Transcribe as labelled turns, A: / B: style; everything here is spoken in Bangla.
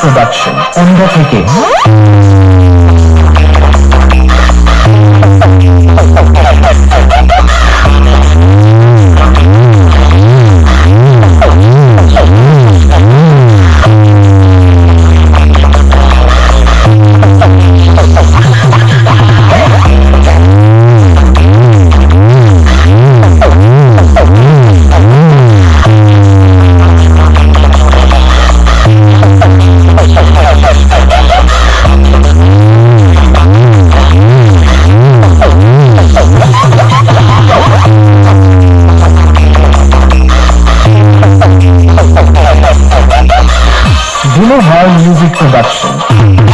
A: প্রোডাকশন অন্ধ থেকে। you know how Music Production.